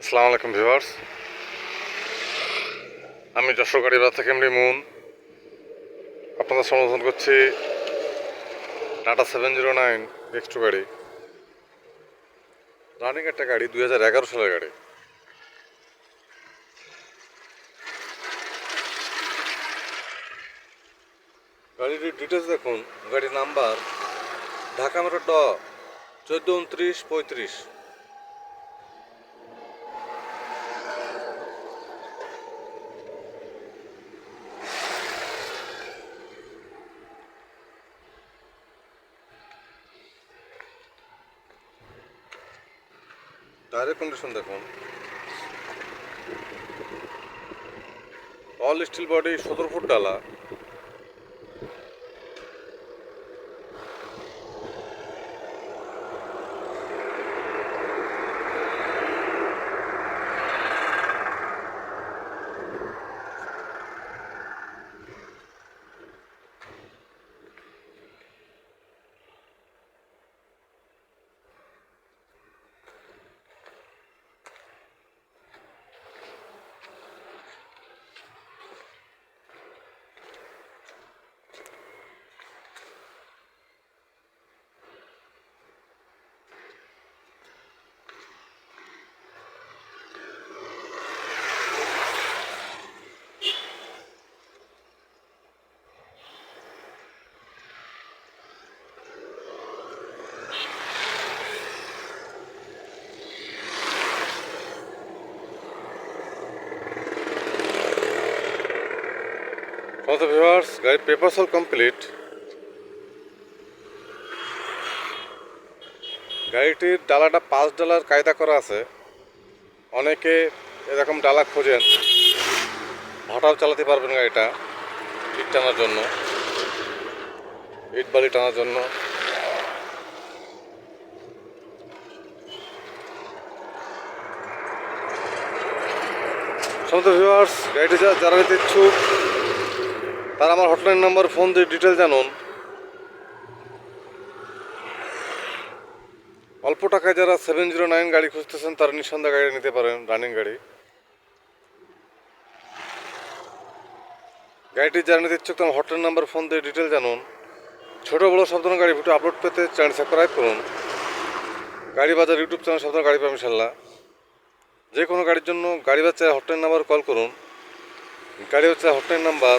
আসসালামু আলাইকুম ভিউয়ার্স। আমি যশোর গাড়িবাজার থেকে এমনি মুন। আপনাদের সমর্থন করছি Tata seven zero nine X two গাড়ি। রানিং একটা গাড়ি, দুই হাজার এগারো সালের গাড়ি। গাড়িটির ডিটেলস দেখুন, গাড়ির নাম্বার ঢাকা মেট্রো ড চোদ্দ, উনত্রিশ, পঁয়ত্রিশ। টায়ারের কন্ডিশন দেখুন। অল স্টিল বডি সতেরো ফুট ডালা। সমস্ত ভিউয়ার্স গাড়ির পেপার সল কমপ্লিট গাড়িটির ডালাটা পাঁচ ডালার কায়দা করা আছে। অনেকে এরকম ডালা খোঁজেন। ভাটাও চালাতে পারবেন গাড়িটা, ইট টানার জন্য। ইট বালি টানার জন্য। সমস্ত ভিউয়ার্স গাড়িটি যারা নিতে ইচ্ছুক তার আমার হটলাইন নাম্বার ফোন দিয়ে ডিটেল জানুন। অল্প টাকায় যারা সেভেন জিরো নাইন গাড়ি খুঁজতেছেন, তারা নিঃসন্দেহ গাড়ি নিতে পারেন রানিং গাড়ি। গাড়িটি যারা নিতে ইচ্ছুক তার হটলাইন নাম্বার ফোন দিয়ে ডিটেল জানুন। ছোটো, বড়ো সব ধরনের গাড়ি ভিডিও আপলোড পেতে চ্যানেল সাবস্ক্রাইব করুন। গাড়ি বাজার ইউটিউব চ্যানেল সব ধরনের গাড়ি পাবেন ইনশাল্লাহ যে কোনো গাড়ির জন্য গাড়ি বাচ্চার হটলাইন নাম্বার কল করুন। গাড়ি হচ্ছে hotline number